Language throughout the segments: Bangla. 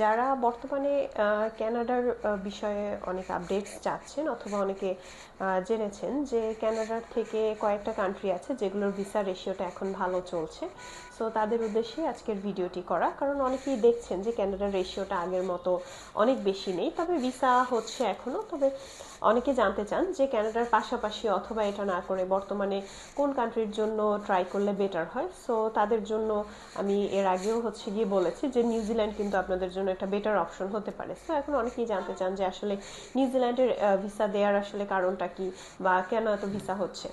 যারা বর্তমানে ক্যানাডার বিষয়ে অনেক আপডেটস চাচ্ছেন অথবা অনেকে জেনেছেন যে ক্যানাডার থেকে কয়েকটা কান্ট্রি আছে যেগুলোর ভিসা রেশিওটা এখন ভালো চলছে। সো তাদের উদ্দেশ্যে আজকের ভিডিওটি করা। কারণ অনেকেই দেখছেন যে ক্যানাডার রেশিওটা আগের মতো অনেক বেশি নেই। তবে ভিসা হচ্ছে এখনও তবে অনেকে জানতে চান যে ক্যানাডার পাশাপাশি অথবা এটা না করে বর্তমানে কোন কান্ট্রির জন্য ট্রাই করলে বেটার হয়। সো তাদের জন্য আমি এর আগেও হচ্ছে গিয়ে বলেছি যে নিউজিল্যান্ড কিন্তু আপনাদের জন্য একটা বেটার অপশন হতে পারে। সো এখন অনেকেই জানতে চান যে আসলে নিউজিল্যান্ডের ভিসা দেওয়ার আসলে কারণটা কি বা কেন এত ভিসা হচ্ছে?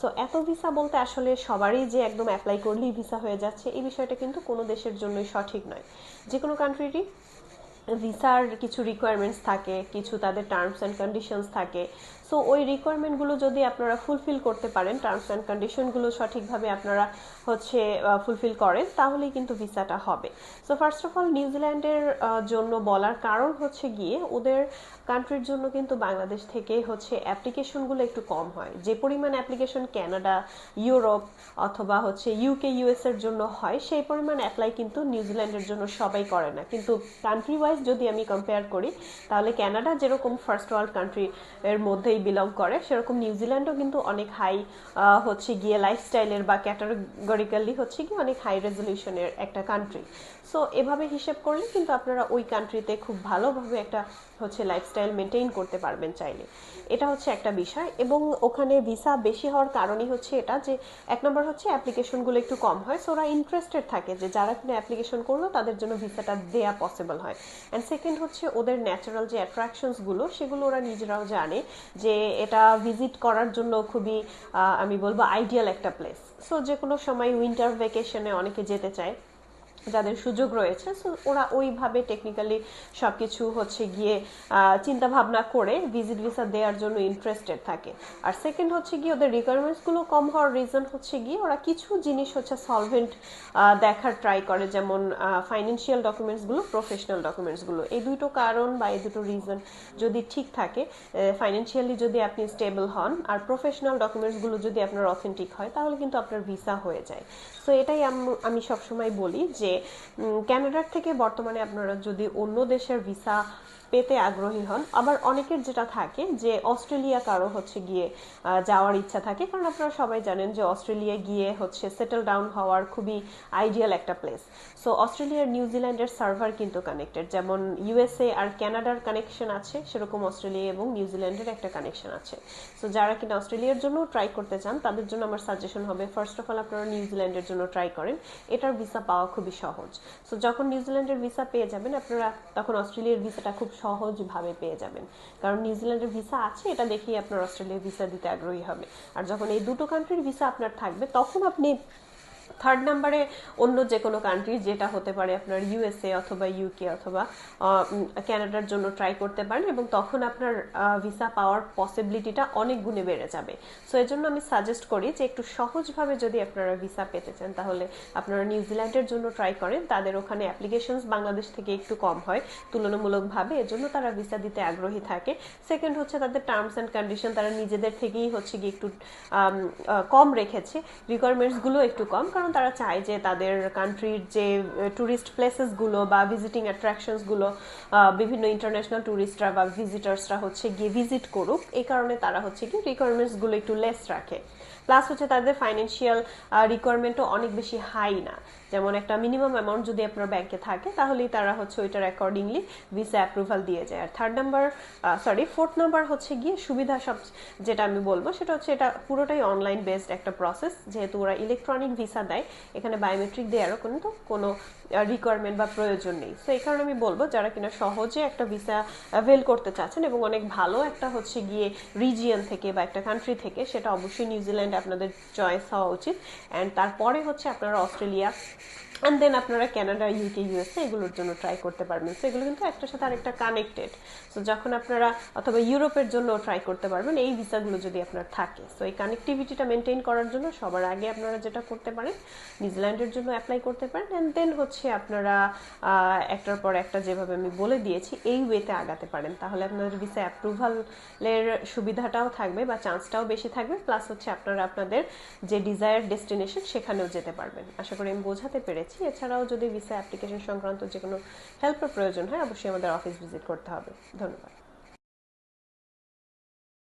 তো এত ভিসা বলতে আসলে সবারই যে একদম অ্যাপ্লাই করলেই ভিসা হয়ে যাচ্ছে, এই বিষয়টা কিন্তু কোনো দেশের জন্যই সঠিক নয়। যে কোনো কান্ট্রিরই ভিসার কিছু রিকোয়ারমেন্টস থাকে, কিছু তাদের টার্মস অ্যান্ড কন্ডিশনস থাকে সো ওই রিকোয়ারমেন্টগুলো যদি আপনারা ফুলফিল করতে পারেন টার্মস অ্যান্ড কন্ডিশনগুলো সঠিকভাবে আপনারা হচ্ছে ফুলফিল করেন, তাহলেই কিন্তু ভিসাটা হবে। সো ফার্স্ট অফ অল নিউজিল্যান্ডের জন্য বলার কারণ হচ্ছে গিয়ে, ওদের কান্ট্রির জন্য কিন্তু বাংলাদেশ থেকে হচ্ছে অ্যাপ্লিকেশনগুলো একটু কম হয়। যে পরিমাণ অ্যাপ্লিকেশন ক্যানাডা ইউরোপ অথবা হচ্ছে ইউকে ইউএস এর জন্য হয়, সেই পরিমাণ অ্যাপ্লাই কিন্তু নিউজিল্যান্ডের জন্য সবাই করে না। কিন্তু কান্ট্রি ওয়াইজ যদি আমি কম্পেয়ার করি, তাহলে কানাডা যেরকম ফার্স্ট ওয়ার্ল্ড কান্ট্রি এর মধ্যেই বিলং করে। সেরকম নিউজিল্যান্ডও কিন্তু অনেক হাই হচ্ছে গিয়ে লাইফস্টাইলের বা ক্যাটাগরিক্যালি হচ্ছে কি অনেক হাই রেজলিউশনের একটা কান্ট্রি সো এভাবে হিসেব করলে কিন্তু আপনারা ওই কান্ট্রিতে খুব ভালোভাবে একটা হচ্ছে লাইফস্টাইল মেনটেন করতে পারবেন চাইলে। এটা হচ্ছে একটা বিষয়। এবং ওখানে ভিসা বেশি হওয়ার কারণই হচ্ছে এটা যে, এক নম্বর হচ্ছে অ্যাপ্লিকেশনগুলো একটু কম হয়। সো ওরা ইন্টারেস্টেড থাকে যে, যারা কিনা অ্যাপ্লিকেশন করল তাদের জন্য ভিসাটা দেয়া পসিবল হয়। অ্যান্ড সেকেন্ড হচ্ছে ওদের ন্যাচারাল যে অ্যাট্রাকশনসগুলো সেগুলো ওরা নিজেরাও জানে যে এটা ভিজিট করার জন্য খুবই আমি বলব আইডিয়াল একটা প্লেস সো যে কোনো সময় উইন্টার ভেকেশনে অনেকে যেতে চায়। যাদের সুযোগ রয়েছে সো ওরা ওইভাবে টেকনিক্যালি সব কিছু হচ্ছে গিয়ে চিন্তা ভাবনা করে ভিজিট ভিসা দেওয়ার জন্য ইন্টারেস্টেড থাকে। আর সেকেন্ড হচ্ছে গিয়ে ওদের রিকোয়ারমেন্টসগুলো কম হওয়ার রিজন হচ্ছে গিয়ে ওরা কিছু জিনিস হচ্ছে সলভেন্ট দেখার ট্রাই করে, যেমন ফাইন্যান্সিয়াল ডকুমেন্টসগুলো প্রফেশনাল ডকুমেন্টসগুলো এই দুটো কারণ বা এই দুটো রিজন যদি ঠিক থাকে ফাইন্যান্সিয়ালি যদি আপনি স্টেবল হন, আর প্রফেশনাল ডকুমেন্টসগুলো যদি আপনার অথেন্টিক হয়, তাহলে কিন্তু আপনার ভিসা হয়ে যায়। সো এটাই আমি সবসময় বলি যে ক্যানাডার থেকে বর্তমানে আপনারা যদি অন্য দেশের ভিসা পেতে আগ্রহী হন, আবার অনেকের যেটা থাকে যে অস্ট্রেলিয়া কারও হচ্ছে গিয়ে যাওয়ার ইচ্ছা থাকে, কারণ আপনারা সবাই জানেন যে অস্ট্রেলিয়া গিয়ে হচ্ছে সেটেল ডাউন হওয়ার খুবই আইডিয়াল একটা প্লেস সো অস্ট্রেলিয়ার নিউজিল্যান্ডের সার্ভার কিন্তু কানেক্টেড যেমন ইউএসএ আর কানাডার কানেকশন আছে, সেরকম অস্ট্রেলিয়া এবং নিউজিল্যান্ডের একটা কানেকশন আছে. সো যারা কিনা অস্ট্রেলিয়ার জন্য ট্রাই করতে চান, তাদের জন্য আমার সাজেশন হবে ফার্স্ট অফ অল আপনারা নিউজিল্যান্ডের জন্য ট্রাই করেন, এটার ভিসা পাওয়া খুবই সহজ। সো যখন নিউজিল্যান্ডের ভিসা পেয়ে যাবেন, আপনারা তখন অস্ট্রেলিয়ার ভিসাটা খুব সহজভাবে পেয়ে যাবেন। কারণ নিউজিল্যান্ডের ভিসা আছে, এটা দেখেই আপনার অস্ট্রেলিয়ার ভিসা দিতে আগ্রহী হবে। আর যখন এই দুটো কান্ট্রির ভিসা আপনার থাকবে, তখন আপনি থার্ড নাম্বারে অন্য যে কোনো কান্ট্রি যেটা হতে পারে আপনার ইউএসএ অথবা ইউকে অথবা ক্যানাডার জন্য ট্রাই করতে পারেন এবং তখন আপনার ভিসা পাওয়ার পসিবিলিটিটা অনেক গুণে বেড়ে যাবে। সো এই জন্য আমি সাজেস্ট করি যে একটু সহজভাবে যদি আপনারা ভিসা পেতে চান, তাহলে আপনারা নিউজিল্যান্ডের জন্য ট্রাই করেন। তাদের ওখানে অ্যাপ্লিকেশনস বাংলাদেশ থেকে একটু কম হয়, তুলনামূলকভাবে। এজন্য তারা ভিসা দিতে আগ্রহী থাকে। সেকেন্ড হচ্ছে তাদের টার্মস অ্যান্ড কন্ডিশন তারা নিজেদের থেকেই হচ্ছে গিয়ে একটু কম রেখেছে। রিকোয়ারমেন্টসগুলো একটু কম। কারণ তারা চায় যে তাদের কান্ট্রির যে ট্যুরিস্ট প্লেসেসগুলো বা ভিজিটিং অ্যাট্রাকশনসগুলো বিভিন্ন ইন্টারন্যাশনাল ট্যুরিস্টরা বা ভিজিটার্সরা হচ্ছে গিয়ে ভিজিট করুক এই কারণে তারা হচ্ছে কি রিকোয়ারমেন্টসগুলো একটু লেস রাখে। প্লাস হচ্ছে তাদের ফাইন্যান্সিয়াল রিকোয়ারমেন্টও অনেক বেশি হাই না। যেমন একটা মিনিমাম অ্যামাউন্ট যদি আপনার ব্যাংকে থাকে, তাহলেই তারা হচ্ছে ওইটার অ্যাকর্ডিংলি ভিসা অ্যাপ্রুভাল দিয়ে যায়। আর third number sorry fourth number হচ্ছে গিয়ে সুবিধা সব, যেটা আমি বলব, সেটা হচ্ছে এটা পুরোটাই অনলাইন বেসড একটা প্রসেস যেহেতু ওরা ইলেকট্রনিক ভিসা দেয়। এখানে বায়োমেট্রিক দেওয়ারও কিন্তু কোনো রিকোয়ারমেন্ট বা প্রয়োজন নেই। সো এই কারণে আমি বলব, যারা কিনা সহজে একটা ভিসা অ্যাভেল করতে চাচ্ছেন এবং অনেক ভালো একটা হচ্ছে গিয়ে রিজিয়ন থেকে বা একটা কান্ট্রি থেকে, সেটা অবশ্যই নিউজিল্যান্ড আপনাদের চয়েস হওয়া উচিত। অ্যান্ড তারপরে হচ্ছে আপনারা অস্ট্রেলিয়া অ্যান্ড দেন আপনারা ক্যানাডা ইউকে ইউএসএ এগুলোর জন্য ট্রাই করতে পারবেন। সো এগুলো কিন্তু একটার সাথে আরেকটা কানেক্টেড সো যখন আপনারা অথবা ইউরোপের জন্য ট্রাই করতে পারবেন, এই ভিসাগুলো যদি আপনার থাকে। সো এই কানেক্টিভিটিটা মেনটেন করার জন্য সবার আগে আপনারা যেটা করতে পারেন, নিউজিল্যান্ডের জন্য অ্যাপ্লাই করতে পারেন। অ্যান্ড দেন হচ্ছে আপনারা একটার পর একটা যেভাবে আমি বলে দিয়েছি, এই ওয়েতে আগাতে পারেন। তাহলে আপনাদের ভিসা অ্যাপ্রুভালের সুবিধাটাও থাকবে বা চান্সটাও বেশি থাকবে। প্লাস হচ্ছে আপনারা আপনাদের যে ডিজায়ার ডেস্টিনেশন সেখানেও যেতে পারবেন। আশা করি আমি বোঝাতে পেরেছি। এছাড়াও যদি ভিসা অ্যাপ্লিকেশন সংক্রান্ত যে কোনো হেল্পের প্রয়োজন হয়, অবশ্যই আমাদের অফিস ভিজিট করতে হবে। ধন্যবাদ।